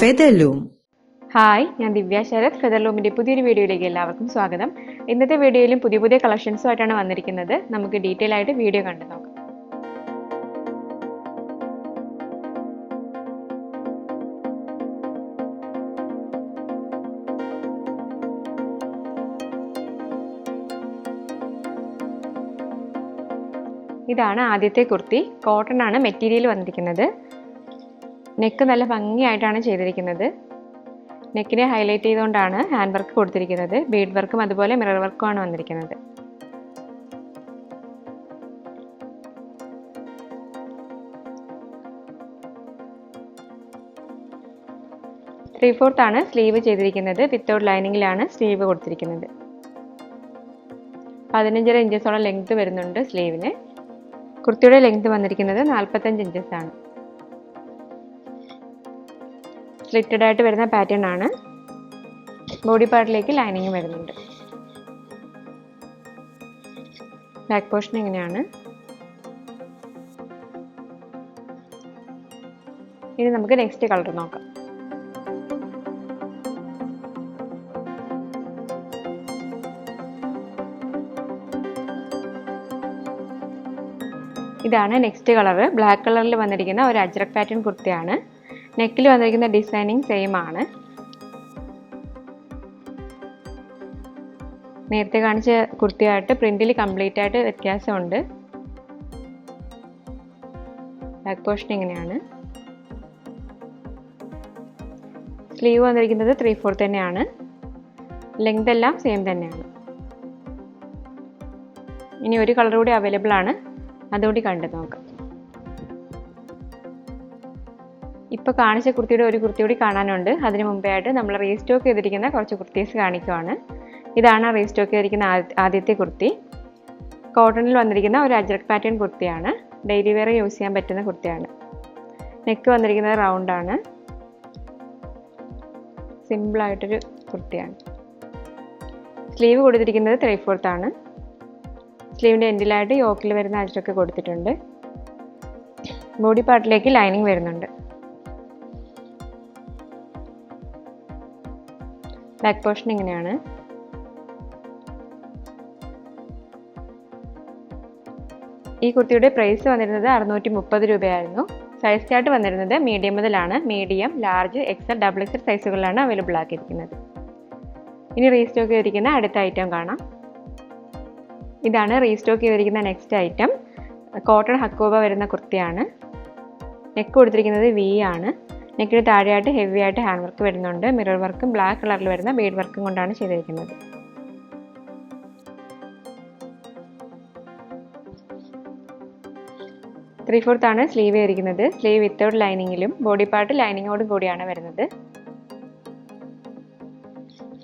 Featherloom. Hi ഞാൻ ദിവ്യ ശരത്. ഫെദർലൂമിന്റെ പുതിയൊരു വീഡിയോയിലേക്ക് എല്ലാവർക്കും സ്വാഗതം. ഇന്നത്തെ വീഡിയോയിലും പുതിയ പുതിയ കളക്ഷൻസുമായിട്ടാണ് വന്നിരിക്കുന്നത്. നമുക്ക് ഡീറ്റെയിൽ ആയിട്ട് വീഡിയോ കണ്ടു നോക്കാം. ഇതാണ് ആദ്യത്തെ കുർത്തി. കോട്ടൺ ആണ് മെറ്റീരിയൽ വന്നിരിക്കുന്നത്. നെക്ക് നല്ല ഭംഗിയായിട്ടാണ് ചെയ്തിരിക്കുന്നത്. നെക്കിനെ ഹൈലൈറ്റ് ചെയ്തുകൊണ്ടാണ് ഹാൻഡ് വർക്ക് കൊടുത്തിരിക്കുന്നത്. ബീഡ് വർക്കും അതുപോലെ മിറർ വർക്കുമാണ് വന്നിരിക്കുന്നത്. ത്രീ ഫോർത്ത് ആണ് സ്ലീവ് ചെയ്തിരിക്കുന്നത്. വിത്തൗട്ട് ലൈനിങ്ങിലാണ് സ്ലീവ് കൊടുത്തിരിക്കുന്നത്. പതിനഞ്ചര ഇഞ്ചസോളം ലെങ്ത് വരുന്നുണ്ട് സ്ലീവിന് കുർത്തിയുടെ ലെങ്ത് വന്നിരിക്കുന്നത് നാൽപ്പത്തഞ്ച് ഇഞ്ചസ് ആണ്. സ്ലിറ്റഡ് ആയിട്ട് വരുന്ന പാറ്റേൺ ആണ്. ബോഡി പാർട്ടിലേക്ക് ലൈനിങ് വരുന്നുണ്ട്. ബാക്ക് പോർഷൻ ഇങ്ങനെയാണ്. ഇനി നമുക്ക് നെക്സ്റ്റ് കളർ നോക്കാം. ഇതാണ് നെക്സ്റ്റ് കളർ ബ്ലാക്ക് കളറിൽ വന്നിരിക്കുന്ന ഒരു അജ്രക് പാറ്റേൺ കുർത്തിയാണ്. നെക്കിൽ വന്നിരിക്കുന്ന ഡിസൈനിങ് സെയിം ആണ്. നേരത്തെ കാണിച്ച കുർത്തിയായിട്ട് പ്രിന്റിൽ കംപ്ലീറ്റ് ആയിട്ട് വ്യത്യാസമുണ്ട്. ബാക്ക് പോർഷൻ ഇങ്ങനെയാണ്. സ്ലീവ് വന്നിരിക്കുന്നത് ത്രീ ഫോർത്ത് തന്നെയാണ്. ലെങ്ത് എല്ലാം സെയിം തന്നെയാണ്. ഇനി ഒരു കളർ കൂടി അവൈലബിൾ ആണ്. അതുകൂടി കണ്ടു നോക്കാം. ഇപ്പോൾ കാണിച്ച കുർത്തിയുടെ ഒരു കുർത്തി കൂടി കാണാനുണ്ട്. അതിന് മുമ്പേ ആയിട്ട് നമ്മൾ റീസ്റ്റോക്ക് ചെയ്തിരിക്കുന്ന കുറച്ച് കുർത്തീസ് കാണിക്കുവാണ്. ഇതാണ് റീസ്റ്റോക്ക് ചെയ്തിരിക്കുന്ന ആദ്യത്തെ കുർത്തി. കോട്ടണിൽ വന്നിരിക്കുന്ന ഒരു അജ്രക് പാറ്റേൺ കുർത്തിയാണ്. ഡെയിലി വെയർ യൂസ് ചെയ്യാൻ പറ്റുന്ന കുർത്തിയാണ്. നെക്ക് വന്നിരിക്കുന്നത് റൗണ്ടാണ് സിമ്പിളായിട്ടൊരു കുർത്തിയാണ്. സ്ലീവ് കൊടുത്തിരിക്കുന്നത് ത്രീ ആണ്. സ്ലീവിന്റെ എൻഡിലായിട്ട് യോക്കിൽ വരുന്ന അജ്രൊക്കെ കൊടുത്തിട്ടുണ്ട്. ബോഡി പാർട്ടിലേക്ക് ലൈനിങ് വരുന്നുണ്ട്. ബാക്ക് പോർഷൻ ഇങ്ങനെയാണ്. ഈ കുർത്തിയുടെ പ്രൈസ് വന്നിരുന്നത് അറുന്നൂറ്റി മുപ്പത് രൂപയായിരുന്നു. സൈസ് ചാർട്ട് വന്നിരുന്നത് മീഡിയം മുതലാണ്. Medium large XL double XL സൈസുകളിലാണ് available ആക്കിയിരിക്കുന്നത്. ഇനി റീസ്റ്റോക്ക് ചെയ്തിരിക്കുന്ന അടുത്ത ഐറ്റം കാണാം. ഇതാണ് റീസ്റ്റോക്ക് ചെയ്തിരിക്കുന്ന നെക്സ്റ്റ് ഐറ്റം കോട്ടൺ ഹക്കോബ വരുന്ന കുർത്തിയാണ്. നെക്ക് കൊടുത്തിരിക്കുന്നത് വി ആണ്. നെക്കിന് താഴെയായിട്ട് ഹെവി ആയിട്ട് ഹാൻഡ് വർക്ക് വരുന്നുണ്ട്. മിറർ വർക്കും ബ്ലാക്ക് കളറിൽ വരുന്ന ബീഡ് വർക്കും കൊണ്ടാണ് ചെയ്തിരിക്കുന്നത്. ത്രീ ആണ് സ്ലീവ് ചെയ്തിരിക്കുന്നത് സ്ലീവ് വിത്തൗട്ട് ലൈനിങ്ങിലും ബോഡി പാർട്ട് ലൈനിങ്ങോടും കൂടിയാണ് വരുന്നത്.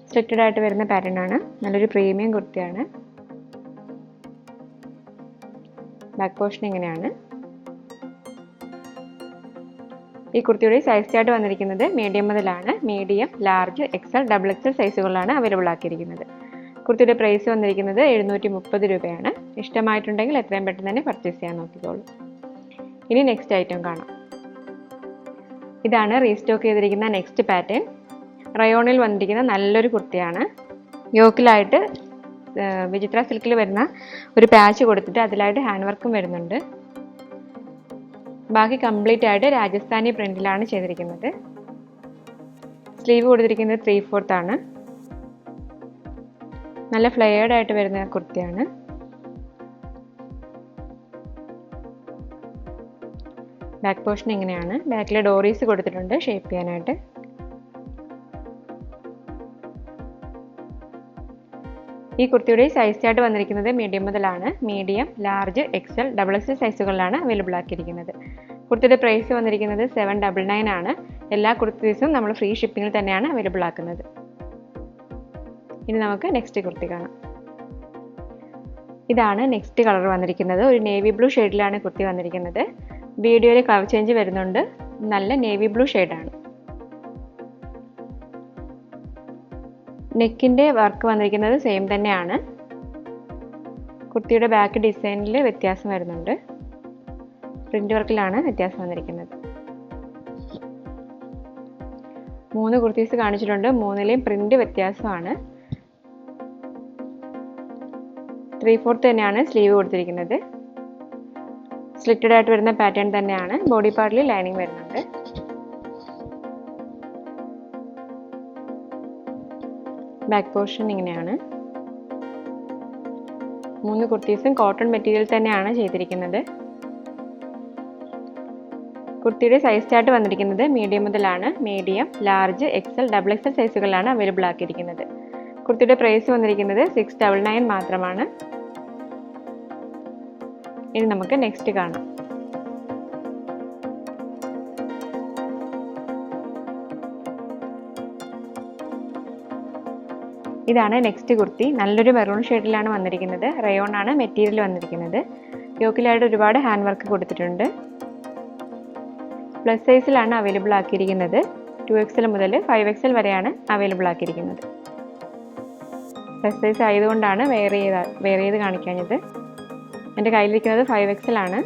സ്ട്രിക്റ്റഡ് ആയിട്ട് വരുന്ന പാറ്റേൺ ആണ്. നല്ലൊരു പ്രീമിയം കുർത്തിയാണ്. ബാക്ക് പോർഷൻ ഇങ്ങനെയാണ്. ഈ കുർത്തിയുടെ സൈസ് ചാർട്ട് വന്നിരിക്കുന്നത് മീഡിയം മുതലാണ്. Medium large XL double XL സൈസുകളിലാണ് available ആക്കിയിരിക്കുന്നത്. കുർത്തിയുടെ പ്രൈസ് വന്നിരിക്കുന്നത് എഴുന്നൂറ്റി മുപ്പത് രൂപയാണ്. ഇഷ്ടമായിട്ടുണ്ടെങ്കിൽ എത്രയും പെട്ടെന്ന് തന്നെ പർച്ചേസ് ചെയ്യാൻ നോക്കിക്കോളൂ. ഇനി നെക്സ്റ്റ് ഐറ്റം കാണാം. ഇതാണ് റീസ്റ്റോക്ക് ചെയ്തിരിക്കുന്ന നെക്സ്റ്റ് പാറ്റേൺ റയോണിൽ വന്നിരിക്കുന്ന നല്ലൊരു കുർത്തിയാണ്. യോക്കിലായിട്ട് വിചിത്ര സിൽക്കിൽ വരുന്ന ഒരു പാച്ച് കൊടുത്തിട്ട് അതിലായിട്ട് ഹാൻഡ് വർക്കും വരുന്നുണ്ട്. ബാക്കി കംപ്ലീറ്റ് ആയിട്ട് രാജസ്ഥാനി പ്രിന്റിലാണ് ചെയ്തിരിക്കുന്നത്. സ്ലീവ് കൊടുത്തിരിക്കുന്നത് ത്രീ ഫോർത്ത് ആണ്. നല്ല ഫ്ലെയർഡ് ആയിട്ട് വരുന്ന കുർത്തിയാണ്. ബാക്ക് പോർഷൻ ഇങ്ങനെയാണ്. ബാക്കിൽ ഡോറീസ് കൊടുത്തിട്ടുണ്ട് ഷേപ്പ് ചെയ്യാനായിട്ട്. ഈ കുർത്തിയുടെ സൈസ് ചാർട്ട് വന്നിരിക്കുന്നത് മീഡിയം മുതലാണ്. Medium large XL double S സൈസുകളിലാണ് available ആക്കിയിരിക്കുന്നത്. കുർത്തിയുടെ പ്രൈസ് വന്നിരിക്കുന്നത് സെവൻ ഡബിൾ നയൻ ആണ്. എല്ലാ കുർത്തീസും നമ്മൾ ഫ്രീ ഷിപ്പിങ്ങിൽ തന്നെയാണ് അവൈലബിൾ ആക്കുന്നത്. ഇനി നമുക്ക് നെക്സ്റ്റ് കുർത്തി കാണാം. ഇതാണ് നെക്സ്റ്റ് കളർ വന്നിരിക്കുന്നത്. ഒരു നേവി ബ്ലൂ ഷെയ്ഡിലാണ് കുർത്തി വന്നിരിക്കുന്നത്. വീഡിയോയിൽ കളർ ചേഞ്ച് വരുന്നുണ്ട്. നല്ല നേവി ബ്ലൂ ഷെയ്ഡാണ് നെക്കിന്റെ വർക്ക് വന്നിരിക്കുന്നത് സെയിം തന്നെയാണ്. കുർത്തിയുടെ ബാക്ക് ഡിസൈനിൽ വ്യത്യാസം വരുന്നുണ്ട്. പ്രിന്റ് വർക്കിലാണ് വ്യത്യാസം വന്നിരിക്കുന്നത്. മൂന്ന് കുർത്തീസ് കാണിച്ചിട്ടുണ്ട്. മൂന്നിലെയും പ്രിന്റ് വ്യത്യാസമാണ്. ത്രീ ഫോർത്ത് തന്നെയാണ് സ്ലീവ് കൊടുത്തിരിക്കുന്നത്. സ്ലിറ്റഡ് ആയിട്ട് വരുന്ന പാറ്റേൺ തന്നെയാണ്. ബോഡി പാർട്ടിൽ ലൈനിങ് വരുന്നുണ്ട്. ബാക്ക് പോർഷൻ ഇങ്ങനെയാണ്. മൂന്ന് കുർത്തീസും കോട്ടൺ മെറ്റീരിയൽ തന്നെയാണ് ചെയ്തിരിക്കുന്നത്. കുർത്തിയുടെ സൈസ് ചാർട്ട് വന്നിരിക്കുന്നത് മീഡിയം മുതലാണ്. Medium large XL double XL സൈസുകളിലാണ് available ആക്കിയിരിക്കുന്നത്. കുർത്തിയുടെ പ്രൈസ് വന്നിരിക്കുന്നത് സിക്സ് ഡബിൾ നയൻ മാത്രമാണ്. ഇനി നമുക്ക് നെക്സ്റ്റ് കാണാം. ഇതാണ് നെക്സ്റ്റ് കുർത്തി. നല്ലൊരു മെറൂൺ ഷെയ്ഡിലാണ് വന്നിരിക്കുന്നത്. റയോൺ ആണ് മെറ്റീരിയൽ വന്നിരിക്കുന്നത്. യോക്കിലായിട്ട് ഒരുപാട് ഹാൻഡ് വർക്ക് കൊടുത്തിട്ടുണ്ട്. പ്ലസ് സൈസിലാണ് അവൈലബിൾ ആക്കിയിരിക്കുന്നത്. ടു എക്സൽ മുതൽ ഫൈവ് എക്സൽ വരെയാണ് അവൈലബിൾ ആക്കിയിരിക്കുന്നത്. പ്ലസ് സൈസ് ആയതുകൊണ്ടാണ് വേറെ ചെയ്ത വേറെ ചെയ്ത് കാണിക്കാഞ്ഞത്. എന്റെ കയ്യിലിരിക്കുന്നത് ഫൈവ് എക്സൽ ആണ്.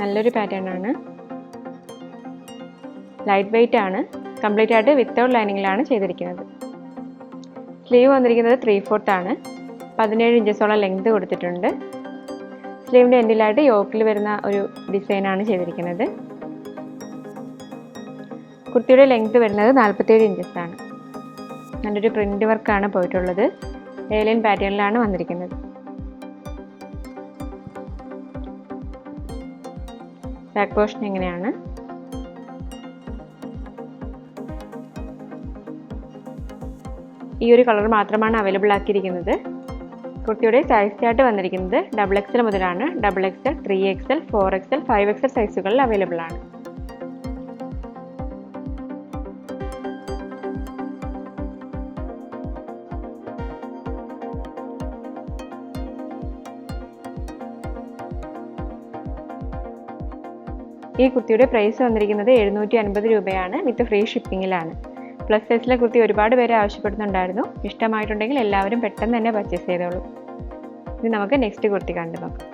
നല്ലൊരു പാറ്റേൺ ആണ്. ലൈറ്റ് വെയിറ്റ് ആണ്. കംപ്ലീറ്റ് ആയിട്ട് വിത്തൗട്ട് ലൈനിങ്ങിലാണ് ചെയ്തിരിക്കുന്നത്. സ്ലീവ് വന്നിരിക്കുന്നത് ത്രീ ഫോർത്ത് ആണ്. പതിനേഴ് ഇഞ്ചസോളം ലെങ്ത് കൊടുത്തിട്ടുണ്ട്. സ്ലീവിന്റെ എൻഡിലായിട്ട് യോക്കിൽ വരുന്ന ഒരു ഡിസൈനാണ് ചെയ്തിരിക്കുന്നത്. കുർത്തിയുടെ ലെങ്ത് വരുന്നത് നാൽപ്പത്തേഴ് ഇഞ്ചസ് ആണ് നല്ലൊരു പ്രിന്റ് വർക്കാണ് പോയിട്ടുള്ളത്. ഏലിയൻ പാറ്റേണിലാണ് വന്നിരിക്കുന്നത്. ബാക്ക് പോർഷൻ എങ്ങനെയാണ് ഈ ഒരു കളർ മാത്രമാണ് അവൈലബിൾ ആക്കിയിരിക്കുന്നത്. കുർത്തിയുടെ സൈസ് ചാർട്ട് വന്നിരിക്കുന്നത് ഡബിൾ എക്സൽ മുതലാണ്. Double XL three XL four XL five XL സൈസുകളിൽ available ആണ്. ഈ കുർത്തിയുടെ പ്രൈസ് വന്നിരിക്കുന്നത് എഴുന്നൂറ്റി അൻപത് രൂപയാണ്. വിത്ത് ഫ്രീ ഷിപ്പിങ്ങിലാണ് പ്ലസ് സൈസിലെ കുർത്തി ഒരുപാട് പേര് ആവശ്യപ്പെടുന്നുണ്ടായിരുന്നു. ഇഷ്ടമായിട്ടുണ്ടെങ്കിൽ എല്ലാവരും പെട്ടെന്ന് തന്നെ പർച്ചേസ് ചെയ്തോളൂ. ഇനി നമുക്ക് നെക്സ്റ്റ് കുർത്തി കണ്ടു നോക്കാം.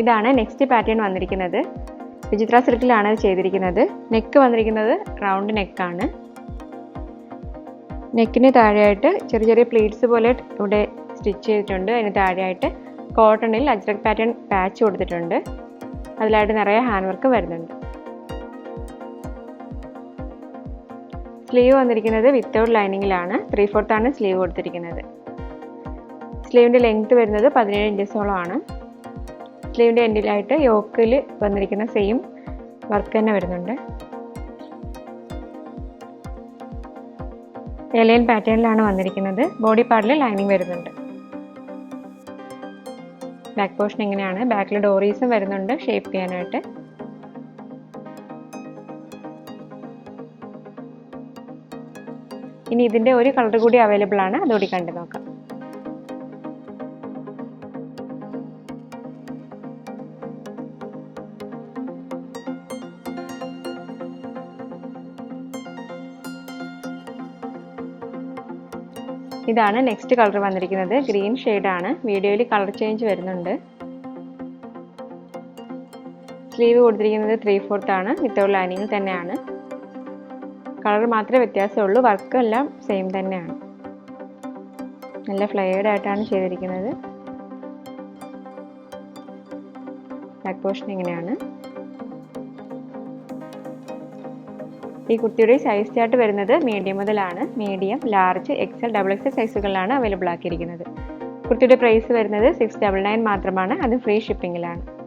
ഇതാണ് നെക്സ്റ്റ് പാറ്റേൺ വന്നിരിക്കുന്നത്. വിചിത്ര സിൽക്കിലാണ് ചെയ്തിരിക്കുന്നത്. നെക്ക് വന്നിരിക്കുന്നത് റൗണ്ട് നെക്കാണ് നെക്കിന് താഴെയായിട്ട് ചെറിയ ചെറിയ പ്ലീറ്റ്സ് പോലെ ഇവിടെ സ്റ്റിച്ച് ചെയ്തിട്ടുണ്ട്. അതിന് താഴെയായിട്ട് കോട്ടണിൽ അജ്രക് പാറ്റേൺ പാച്ച് കൊടുത്തിട്ടുണ്ട്. അതിലായിട്ട് നിറയെ ഹാൻഡ് വർക്ക് വരുന്നുണ്ട്. സ്ലീവ് വന്നിരിക്കുന്നത് വിത്തൗട്ട് ലൈനിങ്ങിലാണ്. ത്രീ ഫോർത്ത് ആണ് സ്ലീവ് കൊടുത്തിരിക്കുന്നത്. സ്ലീവിന്റെ ലെങ്ത് വരുന്നത് പതിനേഴ് ഇഞ്ചസോളം ആണ് സ്ലീവിന്റെ എൻഡിലായിട്ട് യോക്കിൽ വന്നിരിക്കുന്ന സെയിം വർക്ക് തന്നെ വരുന്നുണ്ട്. എലയൻ പാറ്റേണിലാണ് വന്നിരിക്കുന്നത്. ബോഡി പാർട്ടിൽ ലൈനിങ് വരുന്നുണ്ട്. ബാക്ക് പോർഷൻ ഇങ്ങനെയാണ് ബാക്കിൽ ഡോറീസും വരുന്നുണ്ട്. ഷേപ്പ് ചെയ്യാനായിട്ട്. ഇനി ഇതിന്റെ ഒരു കളർ കൂടി അവൈലബിൾ ആണ്. അതുകൂടി കണ്ടു നോക്കാം. ഇതാണ് നെക്സ്റ്റ് കളർ വന്നിരിക്കുന്നത്. ഗ്രീൻ ആണ്. വീഡിയോയിൽ കളർ ചേഞ്ച് വരുന്നുണ്ട്. സ്ലീവ് കൊടുത്തിരിക്കുന്നത് ത്രീ ഫോർത്ത് ആണ്. വിത്തൗട്ട് ലൈനിങ് തന്നെയാണ്. കളർ മാത്രമേ വ്യത്യാസമുള്ളൂ. വർക്ക് എല്ലാം സെയിം തന്നെയാണ്. നല്ല ഫ്ലെയർഡ് ആയിട്ടാണ് ചെയ്തിരിക്കുന്നത്. ബാക്ക് പോർഷൻ ഇങ്ങനെയാണ്. ഈ കുർത്തിയുടെ സൈസ് ചാർട്ട് വരുന്നത് മീഡിയം മുതലാണ്. Medium large XL double XL സൈസുകളിലാണ് available ആക്കിയിരിക്കുന്നത്. കുർത്തിയുടെ പ്രൈസ് വരുന്നത് സിക്സ് ഡബിൾ നയൻ മാത്രമാണ്. അത് ഫ്രീ ഷിപ്പിങ്ങിലാണ്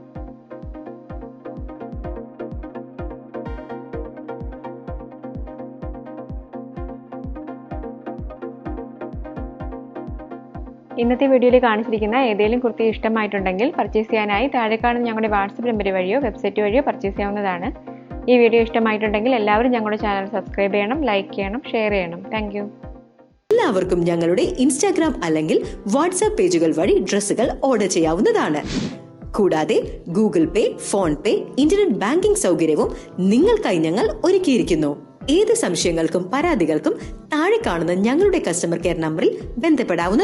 ഇന്നത്തെ വീഡിയോയിൽ കാണിച്ചിരിക്കുന്ന ഏതെങ്കിലും കുർത്തി ഇഷ്ടമായിട്ടുണ്ടെങ്കിൽ പർച്ചേസ് ചെയ്യാനായി താഴെ കാണുന്ന ഞങ്ങളുടെ വാട്സപ്പ് നമ്പർ വഴിയോ വെബ്സൈറ്റ് വഴിയോ പർച്ചേസ് ചെയ്യാവുന്നതാണ്. ഈ വീഡിയോ ഇഷ്ടമായിട്ടുണ്ടെങ്കിൽ എല്ലാവരും ഞങ്ങളുടെ ചാനൽ സബ്സ്ക്രൈബ് ചെയ്യണം ലൈക്ക് ചെയ്യണം ഷെയർ ചെയ്യണം. താങ്ക് എല്ലാവർക്കും ഞങ്ങളുടെ ഇൻസ്റ്റാഗ്രാം അല്ലെങ്കിൽ വാട്സാപ്പ് പേജുകൾ വഴി ഡ്രസ്സുകൾ ഓർഡർ ചെയ്യാവുന്നതാണ്. കൂടാതെ Google pay phone pay internet banking സൗകര്യവും നിങ്ങൾക്കായി ഞങ്ങൾ ഒരുക്കിയിരിക്കുന്നു. ഏത് സംശയങ്ങൾക്കും പരാതികൾക്കും താഴെ കാണുന്ന ഞങ്ങളുടെ കസ്റ്റമർ കെയർ നമ്പറിൽ ബന്ധപ്പെടാവുന്ന